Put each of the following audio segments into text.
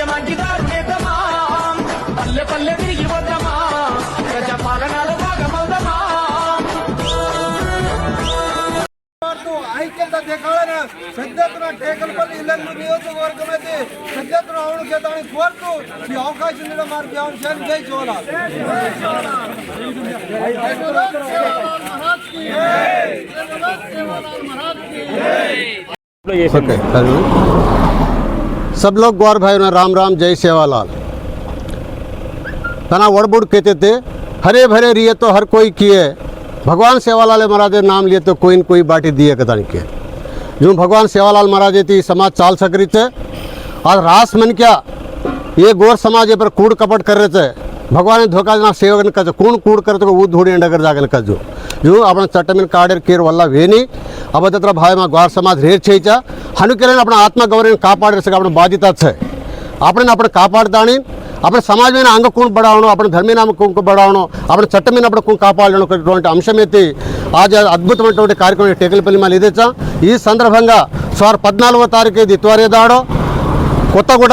ఉద్యమానికి దారుణేద్దామా పల్లె పల్లె తిరిగి వద్దామా ప్రజా పాలనలో భాగమవుదామా ఐక్యత దేఖాలని పెద్ద ఎత్తున టేకలపల్లి ఇల్లెందు నియోజకవర్గం అయితే పెద్ద ఎత్తున అవును చేద్దామని కోరుతూ ఈ అవకాశం మీద మరి सब लोग गौर भाई ना राम राम, जय सेवालाल। तना वड़बुड़ कहते थे, हरे भरे रिए तो हर कोई किए। भगवान सेवालाल महाराज नाम लिए तो कोई न कोई बाटी दिए कदान के जो भगवान सेवालाल महाराज थी समाज चाल सकरी थे और रास मन क्या, ये गौर समाज पर कूड़ कपट कर रहे थे। भगवान ने धोखा ना सेवकन कजो कूण कूड़ करते ऊ धूड़ी अंडगर जागन कजो जो આપણે ચટમીન કાઢેર કેર વલ્લા વેની અબદ્ધત્ર ભાઈમાં ગ્વાર સમાજ રેર છે ચા હનુકેલને આપણે આત્મગૌરવને કાપાડે છે આપણે બાધ્યતા છે આપણે આપણે કાપાડતાણી આપણે సమాజమైన అంగ కుంకు బడావడం આપણે ధర్మీన కుంకు బడావడం આપણે చట్టమైన આપણે కుంకు కాపాడడం అంశం ఎత్తి ఆజ్ అద్భుతమైనటువంటి కార్యక్రమం టేకలపల్లి మళ్ళీ ఇదేచా ఈ సందర్భంగా సుమారు పద్నాలుగో తారీఖు ఇది త్వరేదాడో కొత్తగూడ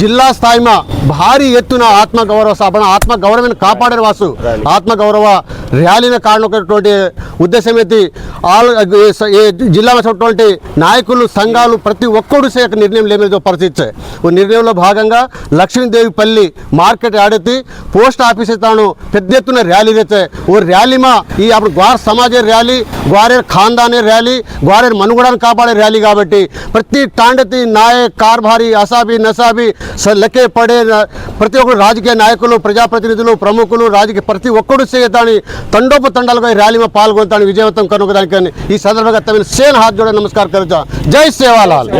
జిల్లా స్థాయిమా భారీ ఎత్తున ఆత్మగౌరవ సభ ఆత్మగౌరవాన్ని కాపాడే వాసు. ఆత్మగౌరవ ర్యాలీని కారణటువంటి ఉద్దేశం ఎత్తి ఆల్ ఈ జిల్లాలో ఉన్నటువంటి నాయకులు సంఘాలు ప్రతి ఒక్కరు నిర్ణయం లేమిదో పరిస్థితి ఓ నిర్ణయంలో భాగంగా లక్ష్మీదేవి పల్లి మార్కెట్ ఆడెత్తి పోస్ట్ ఆఫీస్ తాను పెద్ద ఎత్తున ర్యాలీ తెచ్చే ఓ ర్యాలీమా ఈ అప్పుడు గ్వార్ సమాజే ర్యాలీ గ్వారేర్ ఖాందానే ర్యాలీ గ్వారేర్ మనుగడను కాపాడే ర్యాలీ కాబట్టి ప్రతి తాండతి నాయక్ కార్భారి అసాబి నసాబి లెక్కే పడే ప్రతి ఒక్కరు రాజకీయ నాయకులు ప్రజాప్రతినిధులు ప్రముఖులు రాజకీయ ప్రతి ఒక్కరు దాని తండోపు తండాలుగా ఈ ర్యాలీలో పాల్గొంటాను. విజయవంతం కనుగొనడానికి ఈ సందర్భంగా తమిళ సేన్ హాత్ జోడ నమస్కారం కలుగుతా జై సేవాలాల్.